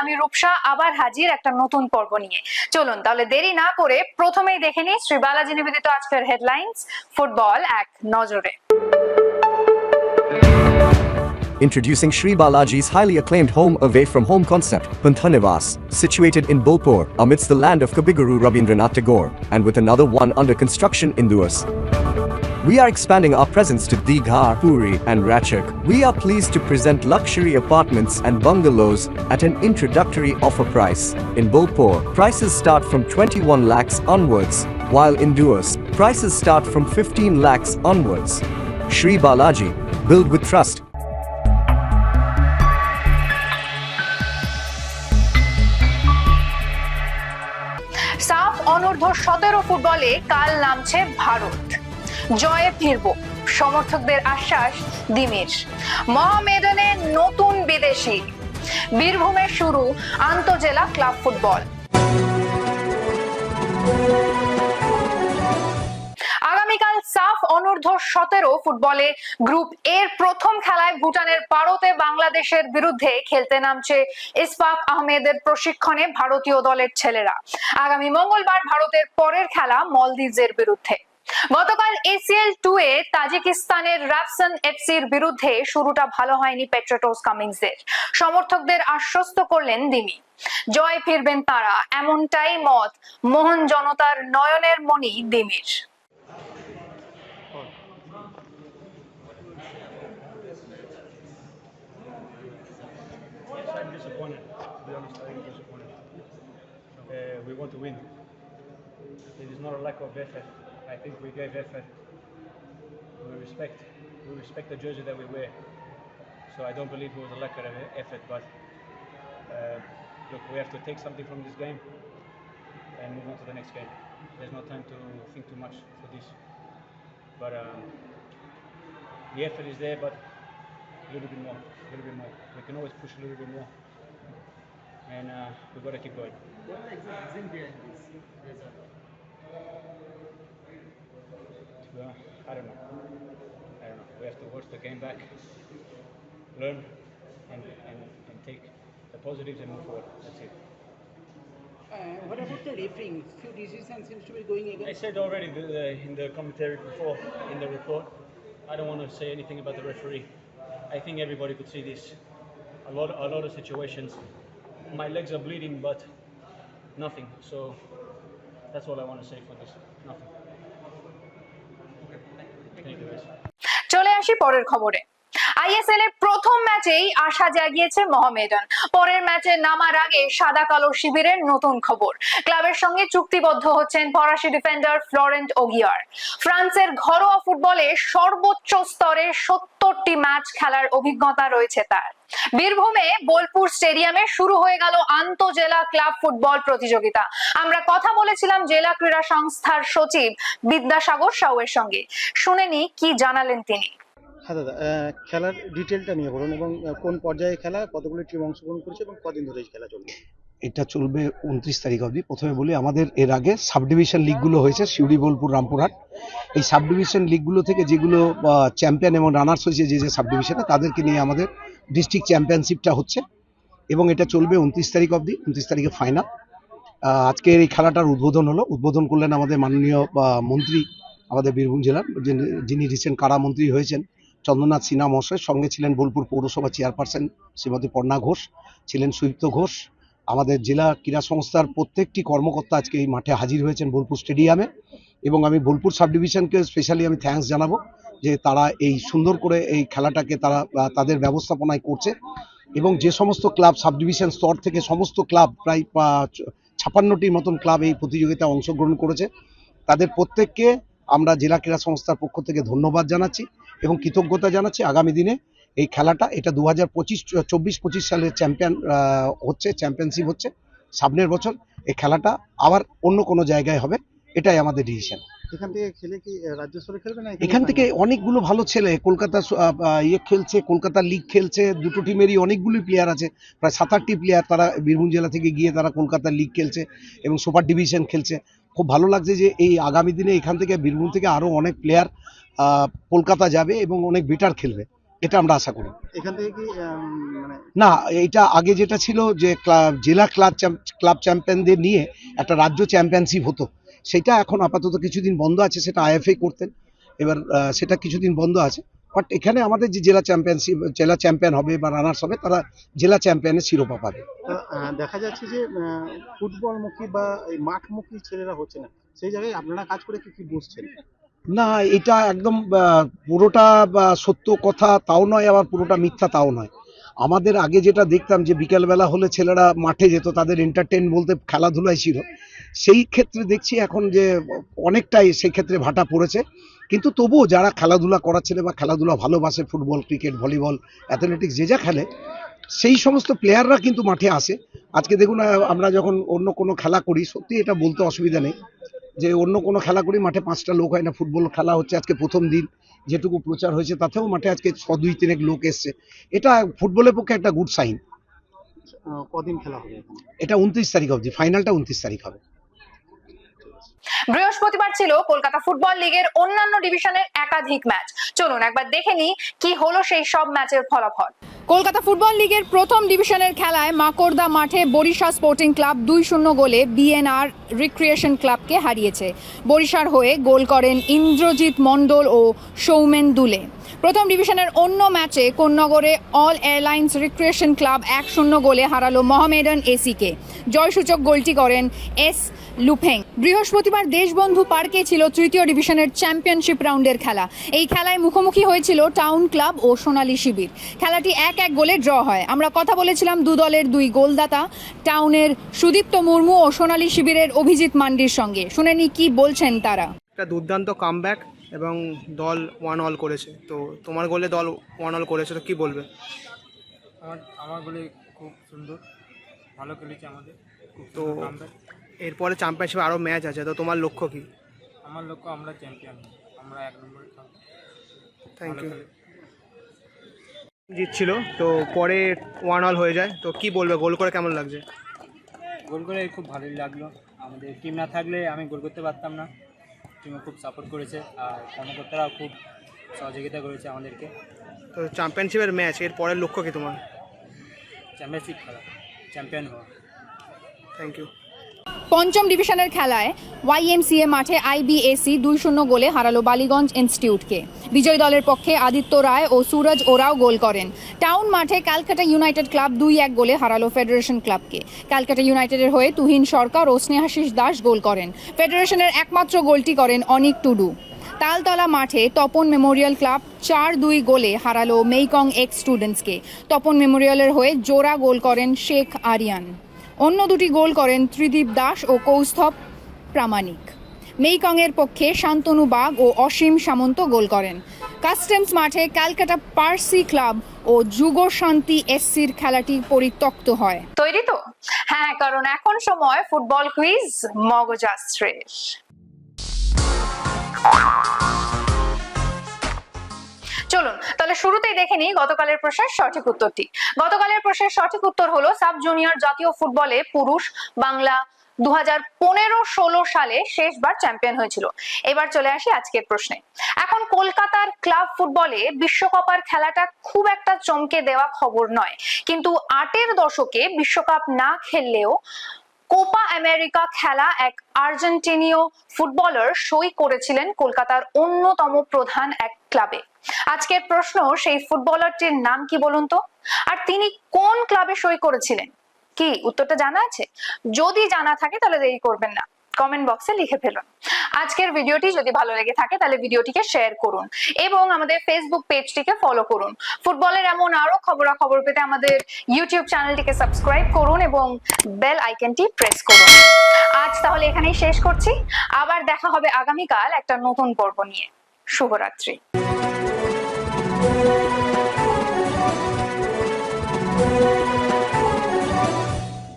আমি রূপসা আবার হাজির একটা নতুন পর্ব নিয়ে চলুন তাহলে দেরি না করে প্রথমেই দেখে নিই শ্রী বালাজি নিবেদিত আজকের হেডলাইন্স ফুটবল এক নজরে Introducing Sri Balaji's highly acclaimed home away from home concept, Panthanivas, situated in Bolpur amidst the land of Kabiguru Rabindranath Tagore, and with another one under construction in Duas. We are expanding our presence to Digha, Puri, and Ratchak. We are pleased to present luxury apartments and bungalows at an introductory offer price. In Bolpur, prices start from 21 lakhs onwards, while in Duas, prices start from 15 lakhs onwards. Sri Balaji, build with trust. সাফ অনূর্ধ্ব সতেরো ফুটবলে কাল নামছে ভারত জয়ে ফিরব, সমর্থকদের আশ্বাস দিমির। মহামেডানে নতুন বিদেশি। বীরভূমে শুরু আন্তজেলা ক্লাব ফুটবল। আগামীকাল সাফ অনূর্ধ্ব সতেরো ফুটবলে গ্রুপ এর প্রথম খেলায় ভুটানের পারতে বাংলাদেশের বিরুদ্ধে খেলতে নামছে ইসফাক আহমেদের প্রশিক্ষণে ভারতীয় দলের ছেলেরা। আগামী মঙ্গলবার ভারতের পরের খেলা মলদিভসের বিরুদ্ধে। গতকাল এসিএল টু এ তাজিকিস্তানের রাফসান এফসির বিরুদ্ধে শুরুটা ভালো হয়নি পেট্রোটোস কামিংসের সমর্থকদের আশ্বস্ত করলেন দিমি জয় ফিরবেন তারা এমনটাই মত মোহন জনতার নয়নের মণি দিমির. Uh, we want to win. It is not a lack of effort. I think we gave effort. We respect. We respect the jersey that we wear. So I don't believe it was a lack of effort. But uh, look, we have to take something from this game and move on to the next game. There's no time to think too much for this. But um, the effort is there, but a little bit more, a little bit more. We can always push a little bit more, and uh, we've got to keep going. What the reason behind this result? To be honest, I don't know. I don't know. We have to watch the game back, learn, and, and, and take the positives and move forward. That's it. Uh, what about the refereeing? Few decisions seems to be going I said already the, the, in the commentary before, in the report, I don't want to say anything about the referee. I think everybody could see this. A lot, a lot of situations. My legs are bleeding, but nothing. So that's all I want to say for this. Nothing. চলে আসি পরের খবরে। ISL এর প্রথম ম্যাচেই আশা জাগিয়েছে মহামেডান। পরের ম্যাচে নামার আগে সাদা কালো শিবিরের নতুন খবর। ক্লাবের সঙ্গে চুক্তিবদ্ধ হচ্ছেন ফরাসি ডিফেন্ডার ফ্লোরেন্ট ওগিয়ার ফ্রান্সের ঘরোয়া ফুটবলে সর্বোচ্চ স্তরের সত্তরটি ম্যাচ খেলার অভিজ্ঞতা রয়েছে তার। বীরভূমে বোলপুর স্টেডিয়ামে শুরু হয়ে গেল আন্তজেলা ক্লাব ফুটবল প্রতিযোগিতা। আমরা কথা বলেছিলাম জেলা ক্রীড়া সংস্থার সচিব বিদ্যাসাগর সাউয়ের সঙ্গে। শুনেনি কি জানালেন তিনি। দাদা আহ, খেলার ডিটেলটা নিয়ে বলুন এবং কোন পর্যায়ে খেলা কতগুলি টিম অংশগ্রহণ করেছে এবং কদিন ধরে এই খেলা চলবে? এটা চলবে উনত্রিশ তারিখ অবধি। প্রথমে বলি আমাদের এর আগে সাব ডিভিশন লিগগুলো হয়েছে সিউড়ি বোলপুর রামপুরহাট। এই সাব ডিভিশন লিগগুলো থেকে যেগুলো চ্যাম্পিয়ন এবং রানার্স হয়েছে যে যে সাব ডিভিশনে তাদেরকে নিয়ে আমাদের ডিস্ট্রিক্ট চ্যাম্পিয়নশিপটা হচ্ছে। এবং এটা চলবে উনত্রিশ তারিখ অবধি উনত্রিশ তারিখে ফাইনাল আজকের এই খেলাটার উদ্বোধন হলো। উদ্বোধন করলেন আমাদের মাননীয় মন্ত্রী আমাদের বীরভূম জেলার যিনি- রিসেন্ট কারা মন্ত্রী হয়েছেন চন্দ্রনাথ সিনহা মহাশয় সঙ্গে ছিলেন বোলপুর পৌরসভা চেয়ারপারসন শ্রীমতী পর্ণা ঘোষ, ছিলেন সুযুক্ত ঘোষ। আমাদের জেলা ক্রীড়া সংস্থার প্রত্যেকটি কর্মকর্তা আজকে এই মাঠে হাজির হয়েছেন বোলপুর স্টেডিয়ামে এবং আমি বোলপুর সাব ডিভিশনকে স্পেশালি আমি থ্যাঙ্কস জানাব যে তারা এই সুন্দর করে এই খেলাটাকে তারা, তাদের ব্যবস্থাপনায় করছে এবং যে সমস্ত ক্লাব সাব ডিভিশন স্তর থেকে সমস্ত ক্লাব প্রায় ছাপান্নটির মতন ক্লাব এই প্রতিযোগিতায় অংশগ্রহণ করেছে। তাদের প্রত্যেককে আমরা জেলা ক্রীড়া সংস্থার পক্ষ থেকে ধন্যবাদ জানাচ্ছি এবং কৃতজ্ঞতা জানাচ্ছি আগামী দিনে এই খেলাটা এটা দু হাজার পঁচিশ চব্বিশ পঁচিশ সালের চ্যাম্পিয়ন হচ্ছে চ্যাম্পিয়নশিপ হচ্ছে সামনের বছর এই খেলাটা আবার অন্য কোনো জায়গায় হবে এটাই আমাদের ডিসিশন এখান থেকে খেলে কি রাজ্য স্তরে খেলবে না এখান থেকে অনেকগুলো ভালো ছেলে কলকাতা ইয়ে খেলছে কলকাতা লিগ খেলছে দুটো টিমেরই অনেকগুলি প্লেয়ার আছে প্রায় সাত আটটি প্লেয়ার তারা বীরভূম জেলা থেকে গিয়ে তারা কলকাতা লিগ খেলছে এবং সুপার ডিভিশন খেলছে। খুব ভালো লাগছে যে এই আগামী দিনে এখান থেকে বীরভূম থেকে আরও অনেক প্লেয়ার কলকাতা যাবে এবং অনেক বেটার খেলবে। এটা আমরা আশা করি। এখান থেকে কি মানে না এটা আগে যেটা ছিল যে ক্লাব জেলা ক্লাব ক্লাব চ্যাম্পিয়নদের নিয়ে একটা রাজ্য চ্যাম্পিয়নশিপ হতো। সেটা এখন আপাতত কিছুদিন বন্ধ আছে সেটা আইএফএ করতেন। এবার সেটা কিছুদিন বন্ধ আছে। বাট এখানে আমাদের যে জেলা চ্যাম্পিয়নশিপ জেলা চ্যাম্পিয়ন হবে বা রানার্স হবে তারা জেলা চ্যাম্পিয়নের শিরোপা পাবে। দেখা যাচ্ছে যে ফুটবলমুখী বা এই মাঠমুখী ছেলেরা হচ্ছে না। সেই জায়গায় আপনারা কাজ করে কি কি বুঝছেন? না এটা একদম পুরোটা বা সত্য কথা তাও নয় আবার পুরোটা মিথ্যা তাও নয়। আমাদের আগে যেটা দেখতাম যে বিকেলবেলা হলে ছেলেরা মাঠে যেত তাদের এন্টারটেন বলতে খেলাধুলাই ছিল। সেই ক্ষেত্রে দেখছি এখন যে অনেকটাই সেই ক্ষেত্রে ভাটা পড়েছে। কিন্তু তবুও যারা খেলাধুলা করার ছেলে বা খেলাধুলা ভালোবাসে ফুটবল ক্রিকেট ভলিবল অ্যাথলেটিক্স যে যা খেলে সেই সমস্ত প্লেয়াররা কিন্তু মাঠে আসে। আজকে দেখুন আমরা যখন অন্য কোনো খেলা করি সত্যি এটা বলতে অসুবিধা নেই যে অন্য কোনো খেলা করি মাঠে পাঁচটা লোক হয় না। ফুটবল খেলা হচ্ছে আজকে প্রথম দিন যেটুকু প্রচার হয়েছে তাতেও মাঠে আজকে ছ দুই তিনেক লোক এসছে। এটা ফুটবলের পক্ষে একটা গুড সাইন কদিন খেলা হবে এটা উনত্রিশ তারিখ অবধি ফাইনালটা উনত্রিশ তারিখ হবে। বৃহস্পতিবার ছিল কলকাতা ফুটবল লিগের অন্যান্য ডিভিশনের একাধিক ম্যাচ। চলুন একবার দেখে নিই কি হলো সেই সব ম্যাচের ফলাফল। কলকাতা ফুটবল লিগের প্রথম ডিভিশনের খেলায় মাকড়দা মাঠে বরিশা স্পোর্টিং ক্লাব দুই শূন্য গোলে বিএনআর রিক্রিয়েশন ক্লাবকে হারিয়েছে। বরিশার হয়ে গোল করেন ইন্দ্রজিৎ মণ্ডল ও সৌমেন দুলে। প্রথম ডিভিশনের অন্য ম্যাচে কোন্নগরে অল এয়ারলাইন্স রিক্রিয়েশন ক্লাব এক শূন্য গোলে হারালো মহামেডান এসিকে। জয়সূচক গোলটি করেন এস লুফেং। বৃহস্পতিবার দেশবন্ধু পার্কে ছিল তৃতীয় ডিভিশনের চ্যাম্পিয়নশিপ রাউন্ডের খেলা। এই খেলায় মুখোমুখি হয়েছিল টাউন ক্লাব ও সোনালী শিবির। খেলাটি এক এক গোলে ড্র হয়। আমরা কথা বলেছিলাম দু দলের দুই গোলদাতা টাউনের সুদীপ্ত মুর্মু ও সোনালী শিবিরের অভিজিৎ মান্ডির সঙ্গে। শুনে নি কি বলছেন তারা? একটা দুর্দান্ত কামব্যাক এবং দল ওয়ান অল করেছে। তো তোমার গোলে দল ওয়ান অল করেছে তো কী বলবে? আমার আমার বলে খুব সুন্দর। ভালো খেলেছে আমাদের। তো এরপরে চ্যাম্পিয়নশিপে আরও ম্যাচ আছে তো তোমার লক্ষ্য কী? আমার লক্ষ্য আমরা চ্যাম্পিয়ন আমরা এক নম্বরে থ্যাংক ইউ। জিতছিল তো পরে ওয়ান অল হয়ে যায়। তো কি বলবে? গোল করে কেমন লাগছে? গোল করে খুব ভালোই লাগল। আমাদের টিম না থাকলে আমি গোল করতে পারতাম না। টিমে খুব সাপোর্ট করেছে আর কর্মকর্তারাও খুব সহযোগিতা করেছে আমাদেরকে। তো চ্যাম্পিয়নশিপের ম্যাচ এর পরের লক্ষ্য কি তোমার? চ্যাম্পিয়নশিপ খেলা চ্যাম্পিয়ন হওয়া। থ্যাংক ইউ পঞ্চম ডিভিশনের খেলায় ওয়াইএমসিএ মাঠে আইবিএসি দুই শূন্য গোলে হারালো বালিগঞ্জ ইনস্টিটিউটকে। বিজয়ী দলের পক্ষে আদিত্য রায় ও সুরজ ওরাও গোল করেন। টাউন মাঠে ক্যালকাটা ইউনাইটেড ক্লাব দুই এক গোলে হারালো ফেডারেশন ক্লাবকে। ক্যালকাটা ইউনাইটেডের হয়ে তুহিন সরকার ও স্নেহাশিস দাস গোল করেন। ফেডারেশনের একমাত্র গোলটি করেন অনিক টুডু। তালতলা মাঠে তপন মেমোরিয়াল ক্লাব চার দুই গোলে হারালো মেইকং এক্স স্টুডেন্টসকে। তপন মেমোরিয়ালের হয়ে জোড়া গোল করেন শেখ আরিয়ান। অন্য দুটি গোল করেন ত্রিদীপ দাস ও কৌস্তভ প্রামাণিক। মেইকংয়ের পক্ষে শান্তনু বাগ ও অসীম সামন্ত গোল করেন। কাস্টমস মাঠে ক্যালকাটা পার্সি ক্লাব ও যুগ শান্তি এসসির খেলাটি পরিত্যক্ত হয়। তৈরি তো? হ্যাঁ কারণ এখন সময় ফুটবল কুইজ মগজাস্ত্রের। চলুন, তাহলে শুরুতেই দেখে নিই গতকালের প্রশ্নের সঠিক উত্তরটি। গতকালের প্রশ্নের সঠিক উত্তর হলো, সাব জুনিয়র জাতীয় ফুটবলে পুরুষ বাংলা দু হাজার পনেরো ষোলো সালে শেষবার চ্যাম্পিয়ন হয়েছিল। এবার চলে আসি আজকের প্রশ্নে। এখন কলকাতার ক্লাব ফুটবলে বিশ্বকাপার খেলাটা খুব একটা চমকে দেওয়া খবর নয়। কিন্তু আটের দশকে বিশ্বকাপ না খেললেও কোপা আমেরিকা খেলা এক আর্জেন্টিনীয় ফুটবলার সই করেছিলেন কলকাতার অন্যতম প্রধান এক ক্লাবে। আজকের প্রশ্ন, সেই ফুটবলারটির নাম কি বলুন তো? আর তিনি কোন ক্লাবে সই করেছিলেন? কি, উত্তরটা জানা আছে? যদি জানা থাকে তাহলে দেরি করবেন না। কমেন্ট বক্সে লিখে ফেলুন। আজকের ভিডিওটি যদি ভালো লেগে থাকে তাহলে ভিডিওটিকে শেয়ার করুন এবং আমাদের ফেসবুক পেজটিকে ফলো করুন। ফুটবলের এমন আরও খবরাখবর পেতে আমাদের ইউটিউব চ্যানেলটিকে সাবস্ক্রাইব করুন এবং বেল আইকনটি প্রেস করুন। আজ তাহলে এখানেই শেষ করছি। আবার দেখা হবে আগামীকাল একটা নতুন পর্ব নিয়ে। শুভরাত্রি। Thank you.